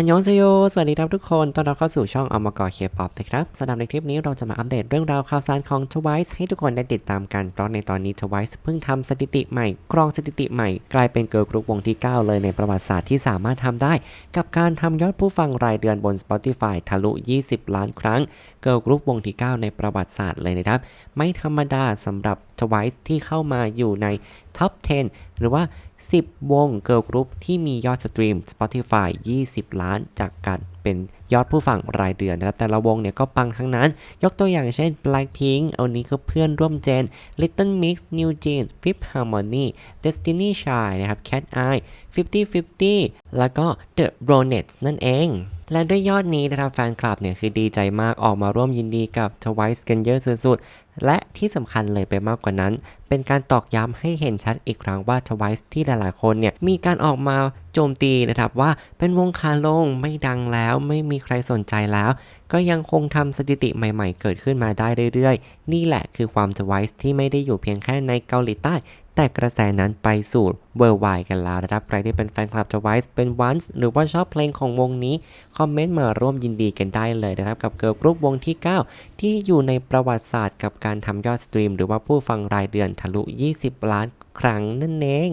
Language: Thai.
อันยองเซโย สวัสดีครับทุกคน ตอนเรับเข้าสู่ช่องอมกอเคป๊อปนะครับสำหรับในคลิปนี้เราจะมาอัปเดตเรื่องราวข่าวสารของ Twice ให้ทุกคนได้ติดตามกัน เพราะในตอนนี้ Twice เพิ่งทำสถิติใหม่ กรองสถิติใหม่ กลายเป็นเกิร์ลกรุ๊ปวงที่ 9 เลยในประวัติศาสตร์ที่สามารถทำได้ กับการทำยอดผู้ฟังรายเดือนบน Spotify ทะลุ 20 ล้านครั้ง เกิร์ลกรุ๊ปวงที่ 9 ในประวัติศาสตร์เลยนะครับ ไม่ธรรมดาสำหรับ Twice ที่เข้ามาอยู่ใน ท็อป 10 หรือว่า 10 วงเกิร์ลกรุ๊ปที่มียอดสตรีม Spotify 20 ล้านจากการเป็นยอดผู้ฟังรายเดือนนะครับแต่ละวงเนี่ยก็ปังทั้งนั้น ยกตัวอย่างเช่น Blackpink เอานี้ก็เพื่อนร่วมเจน Little Mix New Jeans Fifth Harmony Destiny Child นะครับ Cat Eye 50-50 แล้วก็ The Ronettes นั่นเองและด้วยยอดนี้นะครับแฟนคลับเนี่ยคือดีใจมากออกมาร่วมยินดีกับ Twice กันเยอะสุดๆ และที่สำคัญเลยไปมากกว่านั้น เป็นการตอกย้ำให้เห็นชัดอีกครั้งว่า Twice ที่หลายๆคนเนี่ยมีการออกมา โจมตีนะครับว่าเป็นวงคาลงไม่ดังแล้วไม่มีใครสนใจแล้ว ก็ยังคงทำสถิติใหม่ๆ เกิดขึ้นมาได้เรื่อยๆ นี่แหละคือความ Twice ที่ไม่ได้อยู่เพียงแค่ในเกาหลีใต้ แต่กระแสนั้นไปสู่เวอร์ไวกันแล้วนะครับ ใครที่เป็นแฟนคลับ Twice เป็น Once หรือว่าชอบเพลงของวงนี้ คอมเมนต์มาร่วมยินดีกันได้เลยนะครับ กับเกิร์ลกรุ๊ปวงที่ 9 ที่อยู่ในประวัติศาสตร์กับการทำยอดสตรีม หรือว่าผู้ฟังรายเดือนทะลุ 20 ล้านครั้งนั่นเอง